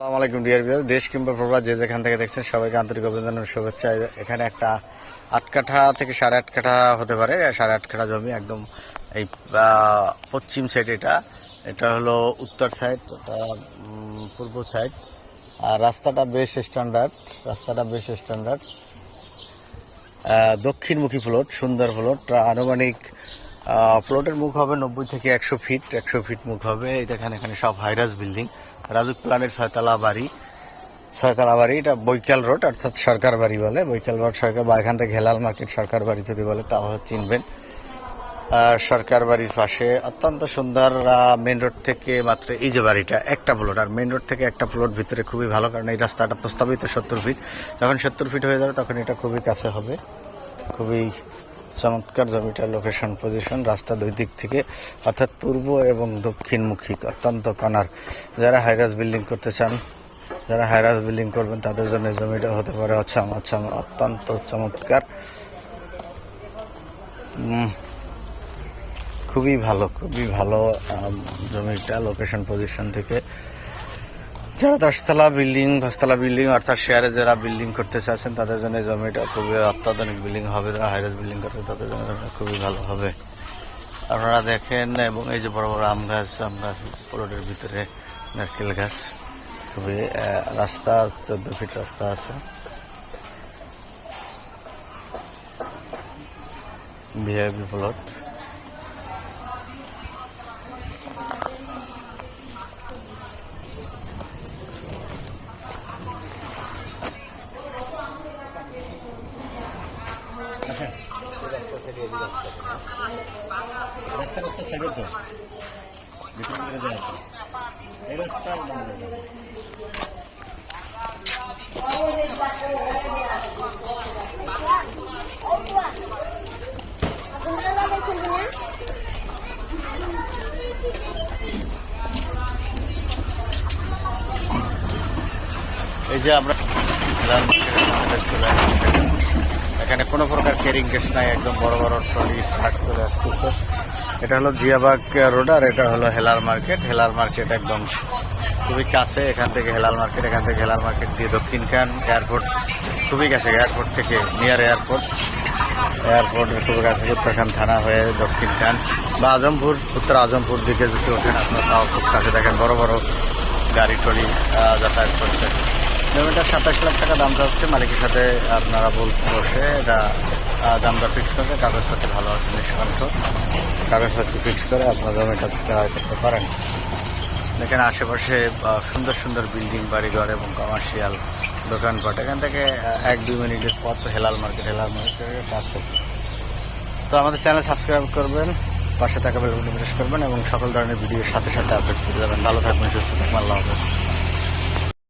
আসসালামু dear viewer দেশ কিংবা প্রবাস, যে যেখান থেকে দেখছেন, সবাইকে আন্তরিক অভিনন্দন শুভেচ্ছা। এখানে একটা আট কাঠা থেকে সাড়ে আট কাঠা হতে পারে। সাড়ে আট কাঠা জমি একদম এই পশ্চিম সাইড এটা। এটা হলো উত্তর সাইড এটা পূর্ব সাইড আর রাস্তাটা বেশ স্ট্যান্ডার্ড রাস্তাটা বেশ স্ট্যান্ডার্ড দক্ষিণমুখী প্লট সুন্দর প্লট আনুমানিক প্লটের মুখ হবে নব্বই থেকে একশো ফিট একশো ফিট মুখ হবে। এই দেখেন এখানে সব হাইরাস বিল্ডিং রাজুক প্ল্যানের ছয়তলা বাড়ি। ছয়তলা বাড়ি, এটা বৈকাল রোড অর্থাৎ সরকার বাড়ি বলে। বৈকাল রোড সরকার বা এখান থেকে হেলাল মার্কেট সরকার বাড়ি যদি বলে, তাও চিনবেন। সরকার বাড়ির পাশে অত্যন্ত সুন্দর মেন রোড থেকে মাত্র এই যে বাড়িটা, একটা প্লট আর মেন রোড থেকে একটা প্লট ভিতরে খুবই ভালো, কারণ এই রাস্তাটা প্রস্তাবিত সত্তর ফিট যখন সত্তর ফিট হয়ে যাবে, তখন এটা খুবই কাছে হবে। খুবই চমৎকার জমিটার লোকেশন পজিশন রাস্তা দুই দিক থেকে, অর্থাৎ পূর্ব এবং দক্ষিণমুখী, অত্যন্ত কর্নার যারা হাইরাস বিল্ডিং করতে চান, যারা হাইরাস বিল্ডিং করবেন, তাদের জন্য জমিটা হতে পারে অচ্ছাম অচ্ছাম অত্যন্ত চমৎকার। খুবই ভালো খুবই ভালো জমিটা লোকেশন পজিশন থেকে যারা দশতলা বিল্ডিং দশতলা বিল্ডিং অর্থাৎ শেয়ারে যারা বিল্ডিং করতে চাচ্ছেন, তাদের জন্য জমিটা খুবই অত্যাধুনিক বিল্ডিং হবে, যারা হাইরাস বিল্ডিং করতে তাদের জন্য খুবই ভালো হবে। আপনারা দেখেন, এবং এই যে বড় বড় আম গাছ আম গাছ প্লটের ভিতরে, নারকেল গাছ, খুবই রাস্তা, চোদ্দ ফিট রাস্তা আছে। ভিআইপি প্লট রাস্তা রাস্তা সাইডের তো ভিতরে এই যে আমরা চলে। এখানে কোনো প্রকার ক্যারিং কেস নাই, একদম বড় বড় ট্রলি ট্রাক চলে আসতেছে। এটা হলো জিয়াবাগ রোড আর এটা হলো হেলাল মার্কেট। হেলাল মার্কেট একদম খুবই কাছে, এখান থেকে হেলাল মার্কেট, এখান থেকে হেলাল মার্কেট দিয়ে দক্ষিণ খান এয়ারপোর্ট, খুবই কাছে, এয়ারপোর্ট থেকে নিয়ার এয়ারপোর্ট। এয়ারপোর্ট খুবই কাছে, উত্তরখান থানা হয়ে দক্ষিণ খান। বা আজমপুর, উত্তর আজমপুর দিকে যদি ওঠেন, আপনার তাও খুব কাছে দেখেন, বড় বড় গাড়ি টড়ি যাতায়াত করছে। জমিটা সাতাশ লাখ টাকা দাম যাচ্ছে মালিকের সাথে আপনারা বলতে বসে এটা দামটা ফিক্স করে কাগজপত্র ভালো আছে নিষ্কণ্ঠ কাগজপত্র ফিক্স করে আপনার জমিটা ক্রয় করতে পারেন। এখানে আশেপাশে সুন্দর সুন্দর বিল্ডিং, বাড়িঘর এবং কমার্শিয়াল দোকানপাট এখান থেকে এক দুই মিনিটের পথ হেলাল মার্কেট, হেলাল মার্কেটের কাছে তো আমাদের চ্যানেল সাবস্ক্রাইব করবেন, পাশে থাকা বেল প্রেস করবেন এবং সকল ধরনের ভিডিওর সাথে সাথে আপডেট করে যাবেন ভালো থাকবেন, সুস্থ থাকবেন, আল্লাহ হাফেজ।